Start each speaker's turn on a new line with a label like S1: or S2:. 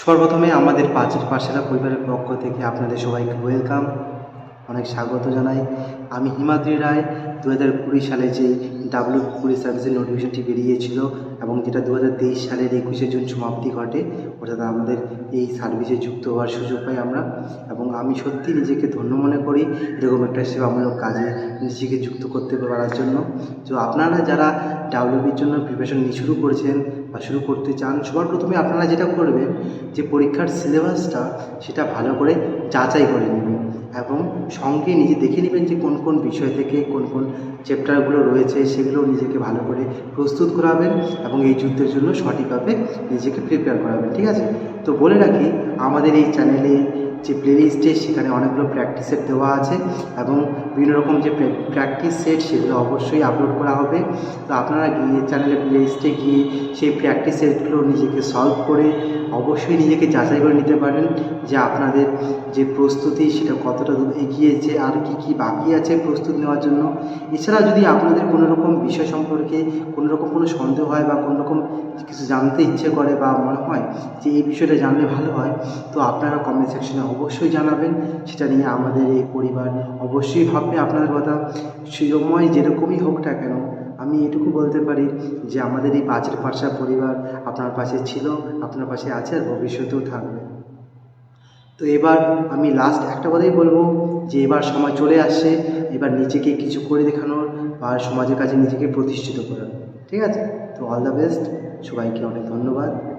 S1: সর্বপ্রথমে আমাদের পাঁচের পাশেরা পরিবারের পক্ষ থেকে আপনাদের সবাইকে ওয়েলকাম অনেক স্বাগত জানাই। আমি হিমাদ্রি রায় দু হাজার কুড়ি সালে যে ডাব্লিউ পুলিশ সার্ভিসের নোটিফিকেশনটি বেরিয়েছিল এবং যেটা দু হাজার তেইশ সালের একুশে জুন সমাপ্তি ঘটে, অর্থাৎ আমাদের এই সার্ভিসে যুক্ত হওয়ার সুযোগ পাই আমরা। এবং আমি সত্যি নিজেকে ধন্য মনে করি, এরকম একটা সেবামূলক কাজে নিজেকে যুক্ত করতে পারার জন্য। তো আপনারা যারা ডাব্লিউবির জন্য প্রিপারেশন শুরু করেছেন বা শুরু করতে চান, সবার প্রথমে আপনারা যেটা করবেন যে পরীক্ষার সিলেবাসটা সেটা ভালো করে যাচাই করে নেবেন এবং সঙ্গে নিজে দেখে নেবেন যে কোন কোন বিষয় থেকে কোন কোন চ্যাপ্টারগুলো রয়েছে, সেগুলো নিজেকে ভালো করে প্রস্তুত করাবেন এবং এই যুদ্ধের জন্য সঠিকভাবে নিজেকে প্রিপেয়ার করাবেন, ঠিক আছে? তো বলে রাখি, আমাদের এই চ্যানেলে যে প্লেলিস্টে সেখানে অনেকগুলো প্র্যাকটিস সেট দেওয়া আছে এবং বিভিন্ন রকম যে প্র্যাকটিস সেট সেগুলো অবশ্যই আপলোড করা হবে। তো আপনারা গিয়ে চ্যানেলের প্লেলিস্টে গিয়ে সেই প্র্যাকটিস সেটগুলো নিজেকে সলভ করে অবশ্যই নিজেকে যাচাই করে নিতে পারেন যে আপনাদের যে প্রস্তুতি সেটা কতটা দূর এগিয়েছে আর কি কি বাকি আছে প্রস্তুত নেওয়ার জন্য। এছাড়া যদি আপনাদের কোনো রকম বিষয় সম্পর্কে কোনো রকম কোনো সন্দেহ হয় বা কোনো রকম কিছু জানতে ইচ্ছে করে বা মনে হয় যে এই বিষয়টা জানলে ভালো হয়, তো আপনারা কমেন্ট সেকশনে অবশ্যই জানাবেন। সেটা নিয়ে আমাদের এই পরিবার অবশ্যই ভাববে আপনাদের কথা। সময় যেরকমই হোক না কেন, আমি এটুকু বলতে পারি যে আমাদের এই পাঁচের পাশা পরিবার আপনার পাশে ছিল, আপনার পাশে আছে আর ভবিষ্যতেও থাকবে। তো এবার আমি লাস্ট একটা কথাই বলব যে এবার সময় চলে আসছে, এবার নিজেকে কিছু করে দেখানোর বা সমাজের কাছে নিজেকে প্রতিষ্ঠিত করার। ঠিক আছে? তো অল দ্য বেস্ট সবাইকে অনেক ধন্যবাদ।